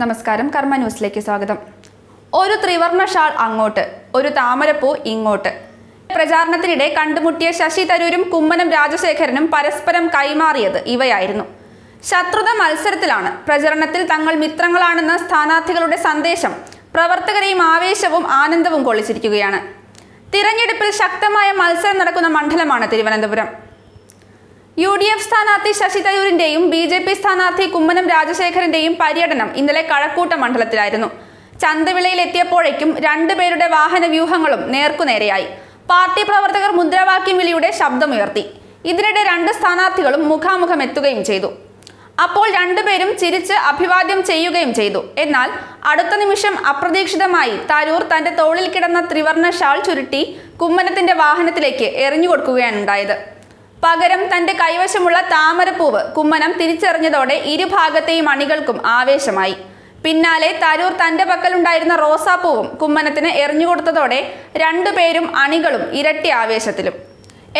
നമസ്കാരം കർമ്മ ന്യൂസിലേക്ക് സ്വാഗതം. ഒരു ത്രിവർണ ഷാൾ അങ്ങോട്ട് ഒരു താമരപ്പൂ ഇങ്ങോട്ട്. പ്രചാരണത്തിനിടെ കണ്ടുമുട്ടിയ ശശി തരൂരും കുമ്മനം രാജശേഖരനും പരസ്പരം കൈമാറിയത് ഇവയായിരുന്നു. ശത്രുത മത്സരത്തിലാണ് പ്രചരണത്തിൽ തങ്ങൾ മിത്രങ്ങളാണെന്ന സ്ഥാനാർത്ഥികളുടെ സന്ദേശം പ്രവർത്തകരെയും ആവേശവും ആനന്ദവും കൊള്ളിച്ചിരിക്കുകയാണ്. തിരഞ്ഞെടുപ്പിൽ ശക്തമായ മത്സരം നടക്കുന്ന മണ്ഡലമാണ് തിരുവനന്തപുരം. യു ഡി എഫ് സ്ഥാനാർത്ഥി ശശി തരൂരിന്റെയും ബി ജെ പി സ്ഥാനാർത്ഥി കുമ്മനം രാജശേഖരന്റെയും പര്യടനം ഇന്നലെ കഴക്കൂട്ട മണ്ഡലത്തിലായിരുന്നു. ചന്തവിളയിൽ എത്തിയപ്പോഴേക്കും രണ്ടുപേരുടെ വാഹന വ്യൂഹങ്ങളും നേർക്കുനേരെയായി. പാർട്ടി പ്രവർത്തകർ മുദ്രാവാക്യം വിളിയുടെ ശബ്ദമുയർത്തി. ഇതിനിടെ രണ്ട് സ്ഥാനാർത്ഥികളും മുഖാമുഖം എത്തുകയും ചെയ്തു. അപ്പോൾ രണ്ടുപേരും ചിരിച്ച് അഭിവാദ്യം ചെയ്യുകയും ചെയ്തു. എന്നാൽ അടുത്ത നിമിഷം അപ്രതീക്ഷിതമായി തരൂർ തന്റെ തോളിൽ കിടന്ന ത്രിവർണ ഷാൾ ചുരുട്ടി കുമ്മനത്തിന്റെ വാഹനത്തിലേക്ക് എറിഞ്ഞു കൊടുക്കുകയാണ് ഉണ്ടായത്. പകരം തന്റെ കൈവശമുള്ള താമരപ്പൂവ് കുമ്മനം തിരിച്ചറിഞ്ഞതോടെ ഇരുഭാഗത്തെയും അണികൾക്കും ആവേശമായി. പിന്നാലെ തരൂർ തന്റെ പക്കലുണ്ടായിരുന്ന റോസാപ്പൂവും കുമ്മനത്തിന് എറിഞ്ഞുകൊടുത്തതോടെ രണ്ടുപേരും അണികളും ഇരട്ടി ആവേശത്തിലും.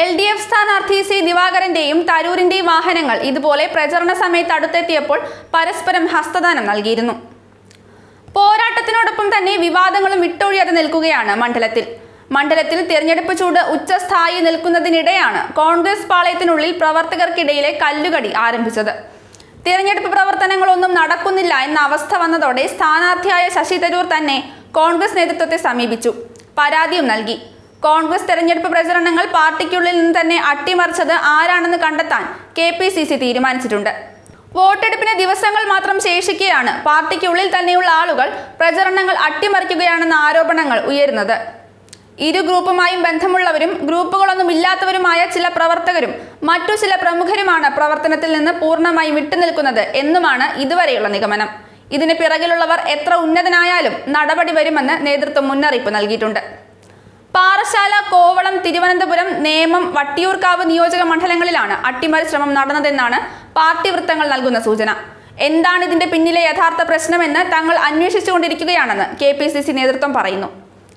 എൽ ഡി എഫ് സ്ഥാനാർത്ഥി സി ദിവാകരന്റെയും തരൂരിന്റെയും വാഹനങ്ങൾ ഇതുപോലെ പ്രചരണ സമയത്ത് അടുത്തെത്തിയപ്പോൾ പരസ്പരം ഹസ്തദാനം നൽകിയിരുന്നു. പോരാട്ടത്തിനോടൊപ്പം തന്നെ വിവാദങ്ങളും വിട്ടൊഴിയാതെ നിൽക്കുകയാണ് മണ്ഡലത്തിൽ. മണ്ഡലത്തിൽ തിരഞ്ഞെടുപ്പ് ചൂട് ഉച്ചസ്ഥായി നിൽക്കുന്നതിനിടെയാണ് കോൺഗ്രസ് പാളയത്തിനുള്ളിൽ പ്രവർത്തകർക്കിടയിലെ കല്ലുകടി ആരംഭിച്ചത്. തിരഞ്ഞെടുപ്പ് പ്രവർത്തനങ്ങളൊന്നും നടക്കുന്നില്ല എന്ന അവസ്ഥ വന്നതോടെ സ്ഥാനാർത്ഥിയായ ശശി തരൂർ തന്നെ കോൺഗ്രസ് നേതൃത്വത്തെ സമീപിച്ചു. പരാതിയും നൽകി. കോൺഗ്രസ് തെരഞ്ഞെടുപ്പ് പ്രചരണങ്ങൾ പാർട്ടിക്കുള്ളിൽ നിന്ന് തന്നെ അട്ടിമറിച്ചത് ആരാണെന്ന് കണ്ടെത്താൻ കെ പി സി സി തീരുമാനിച്ചിട്ടുണ്ട്. വോട്ടെടുപ്പിന് ദിവസങ്ങൾ മാത്രം ശേഷിക്കെയാണ് പാർട്ടിക്കുള്ളിൽ തന്നെയുള്ള ആളുകൾ പ്രചരണങ്ങൾ അട്ടിമറിക്കുകയാണെന്ന ആരോപണങ്ങൾ ഉയരുന്നത്. ഇരു ഗ്രൂപ്പുമായും ബന്ധമുള്ളവരും ഗ്രൂപ്പുകളൊന്നും ഇല്ലാത്തവരുമായ ചില പ്രവർത്തകരും മറ്റു ചില പ്രമുഖരുമാണ് പ്രവർത്തനത്തിൽ നിന്ന് പൂർണമായും വിട്ടുനിൽക്കുന്നത് എന്നുമാണ് ഇതുവരെയുള്ള നിഗമനം. ഇതിന് പിറകിലുള്ളവർ എത്ര ഉന്നതനായാലും നടപടി വരുമെന്ന് നേതൃത്വം മുന്നറിയിപ്പ് നൽകിയിട്ടുണ്ട്. പാറശാല കോവളം തിരുവനന്തപുരം നേമം വട്ടിയൂർക്കാവ് നിയോജക മണ്ഡലങ്ങളിലാണ് അട്ടിമറി ശ്രമം നടന്നതെന്നാണ് പാർട്ടി വൃത്തങ്ങൾ നൽകുന്ന സൂചന. എന്താണ് ഇതിന്റെ പിന്നിലെ യഥാർത്ഥ പ്രശ്നമെന്ന് തങ്ങൾ അന്വേഷിച്ചുകൊണ്ടിരിക്കുകയാണെന്ന് കെ പി സി സി നേതൃത്വം പറയുന്നു.